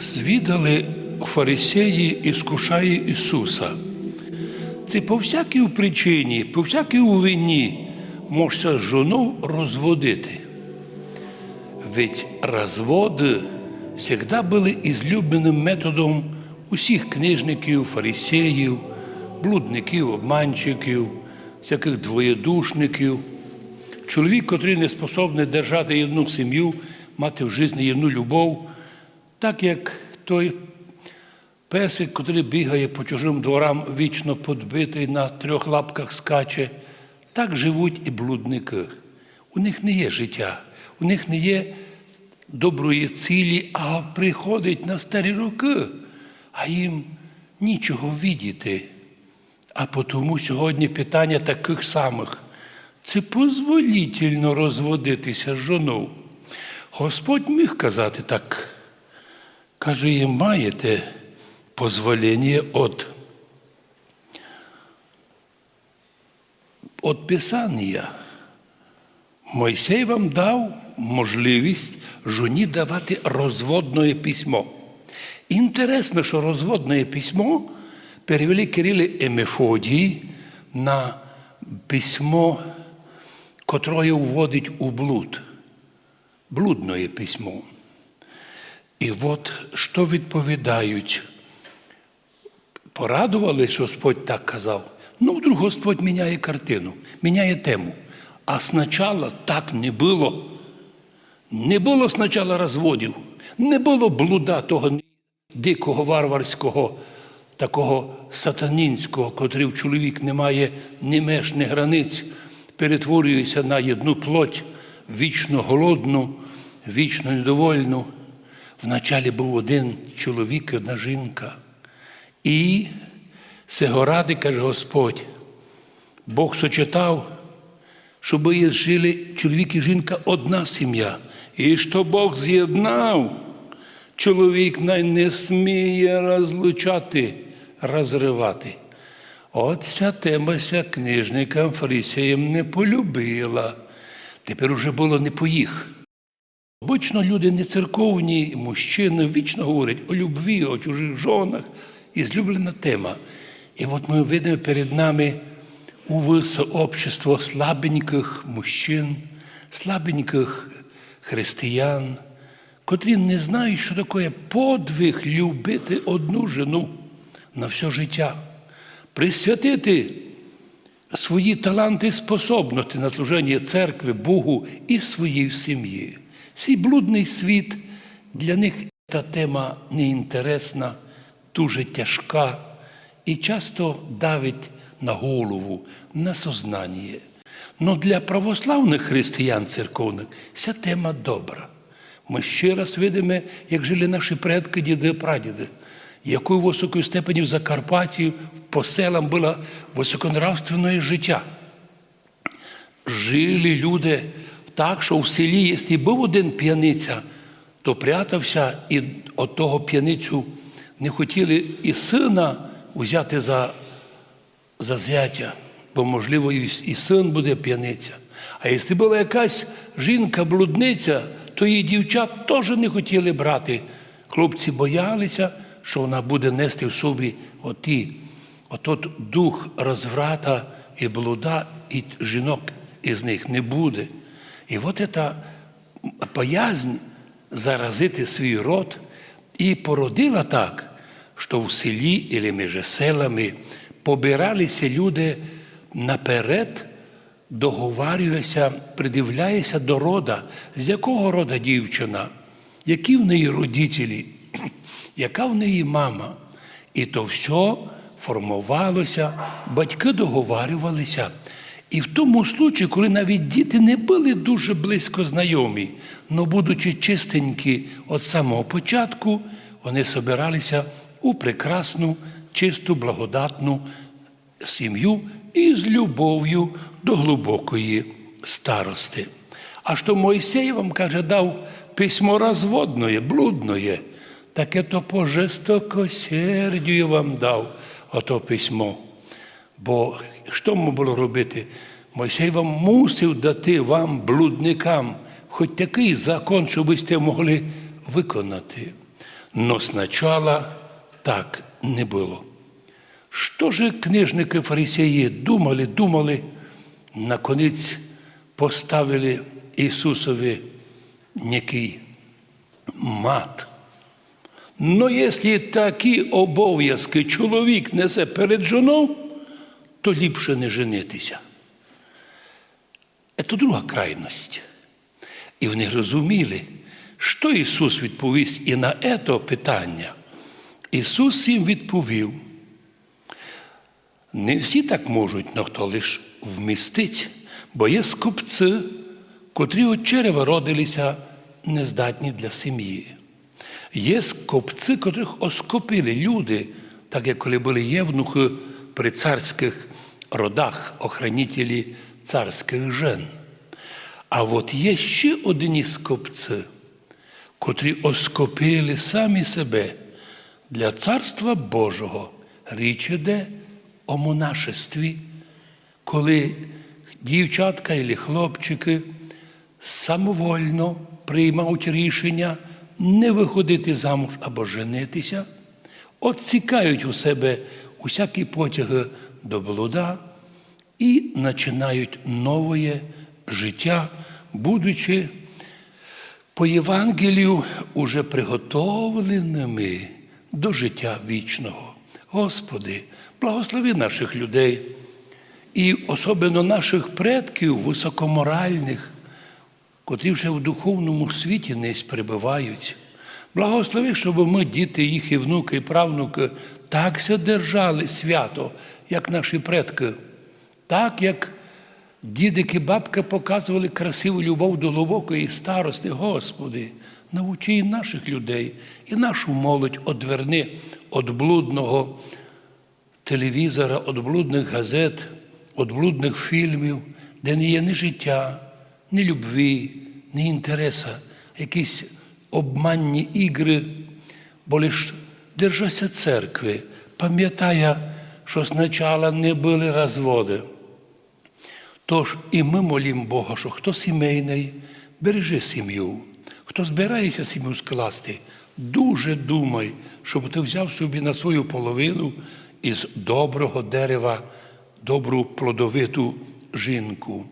Звідали фарисеї іскушає Ісуса. Це по всякій причині, по всякій вині можна з жоною розводити. Ведь разводи завжди були ізлюбленим методом усіх книжників, фарисеїв, блудників, обманщиків, всяких двоєдушників. Чоловік, котрий не способний держати одну сім'ю, мати в житті одну любов, так як той песик, котрий бігає по чужим дворам, вічно подбитий, на трьох лапках скаче, так живуть і блудники. У них не є життя, у них не є доброї цілі, а приходить на старі роки, а їм нічого видіти. А тому сьогодні питання таких самих. Це позволітельно розводитися з жоною. Господь міг казати так. Каже, їм маєте позволення від, від Писання. Мойсей вам дав можливість жоні давати розводне письмо. Інтересно, що розводне письмо перевели Кирили і Мефодій на письмо, котре вводить у блуд. Блудне письмо. І от що відповідають? Порадували, що Господь так казав. Ну, вдруг Господь міняє картину, міняє тему. А спочатку так не було. Не було спочатку розводів, не було блуда того дикого варварського, такого сатанінського, котрий в чоловік не має ні меж, ні границь, перетворюється на одну плоть, вічно голодну, вічно недовольну. Вначалі був один чоловік і одна жінка. І цього ради, каже Господь, Бог сочетав, щоб жили чоловік і жінка одна сім'я. І що Бог з'єднав, чоловік най не сміє розлучати, розривати. От ця темася книжникам, фарисеям не полюбила. Тепер уже було не по їх. Обично люди не церковні, мужчини вічно говорять о любві, о чужих жонах. І злюблена тема. І от ми видимо перед нами увесь общество слабеньких мужчин, слабеньких християн, котрі не знають, що таке подвиг любити одну жену на все життя, присвятити свої таланти і способності на служення церкви, Богу і своїй сім'ї. Цей блудний світ для них та тема неінтересна, дуже тяжка і часто давить на голову, на сознання. Но для православних християн церковних ця тема добра. Ми ще раз видимо, як жили наші предки, діди, прадіди, якою високою степені в Закарпатті по селам було високонравственне життя. Жили люди так, що в селі, якщо був один п'яниця, то прятався і от того п'яницю не хотіли і сина взяти за, за зятя, бо, можливо, і, син буде п'яниця. А якщо була якась жінка-блудниця, то її дівчат теж не хотіли брати. Хлопці боялися, що вона буде нести в собі оті, отот дух розврата і блуда, і жінок із них не буде. І от ця боязнь заразити свій род. І породила так, що в селі або між селами побиралися люди наперед, договарюються, придивляються до рода, з якого рода дівчина, які в неї родителі, яка в неї мама. І то все формувалося, батьки договарювалися. І в тому случаї, коли навіть діти не були дуже близько знайомі, але будучи чистенькі від самого початку, вони собиралися у прекрасну, чисту, благодатну сім'ю і з любов'ю до глибокої старости. А що Мойсей вам каже, дав письмо розводне, блудне, таке то по жестокосердію вам дав ото письмо. Бо що було робити? Мойсей вам мусив дати вам, блудникам, хоч такий закон, щоб ви сте могли виконати. Но сначала так не было. Что же книжники фарисеї думали, думали, наконець поставили Ісусові некий мат. Но якщо такі обов'язки чоловік несе перед жоною, то ліпше не женитися. Це друга крайність. І вони розуміли, що Ісус відповість і на це питання. Ісус їм відповів, не всі так можуть, но хто лиш вмістить, бо є скупці, котрі от черева родилися нездатні для сім'ї. Є скопці, котрих оскопили люди, так як коли були євнухи при царських родах, охранителі царських жен. А от є ще одні скопці, котрі оскопили самі себе для царства Божого. Річ іде о монашестві, коли дівчатка і хлопчики самовольно приймають рішення не виходити замуж або женитися, отсікають у себе усякі потяги до блуда і починають нове життя, будучи по Євангелію уже приготовленими до життя вічного. Господи, благослови наших людей і особливо наших предків високоморальних, котрі вже в духовному світі не перебувають. Благослови, щоб ми, діти, їх і внуки, і правнуки, так держали свято, як наші предки, так як дідики, бабки показували красиву любов до глибокої старости. Господи, навчи і наших людей, і нашу молодь одверни від блудного телевізора, від блудних газет, від блудних фільмів, де не є ні життя, ні любві, ні інтереса, якісь обманні ігри, бо лиш держася церкви, пам'ятає, що спочатку не були розводи. Тож і ми молимо Бога, що хто сімейний, бережи сім'ю, хто збирається сім'ю скласти, дуже думай, щоб ти взяв собі на свою половину із доброго дерева добру плодовиту жінку.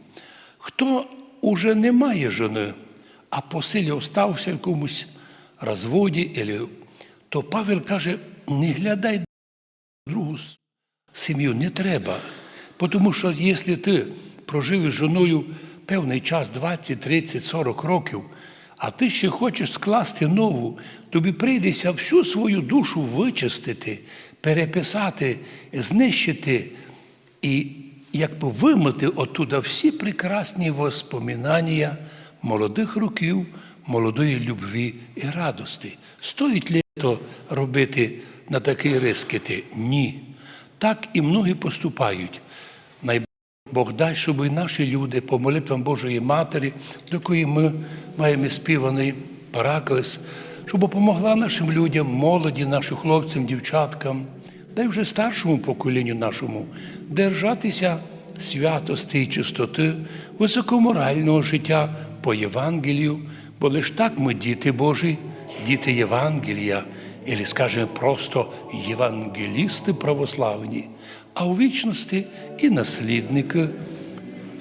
Хто уже не має жони, а по силі остався в якомусь розводі, то Павел каже, не глядай другу сім'ю, не треба. Тому що якщо ти прожив із жоною певний час, 20, 30, 40 років, а ти ще хочеш скласти нову, тобі прийдеться всю свою душу вичистити, переписати, знищити і якби вимити оттуда всі прекрасні воспоминання молодих років, молодої любві і радості. Стоїть ли то робити на такий рискити? Ні. Так і многі поступають. Бог дай, щоб і наші люди по молитвам Божої Матері, до якої ми маємо співаний параклес, щоб допомогла нашим людям, молоді, нашим хлопцям, дівчаткам, дай вже старшому поколінню нашому держатися святості і чистоти, високоморального життя по Євангелію, бо лиш так ми діти Божі, діти Євангелія, або, скажімо, просто євангелісти православні, а у вічності і наслідники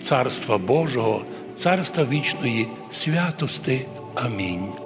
Царства Божого, Царства вічної святости. Амінь.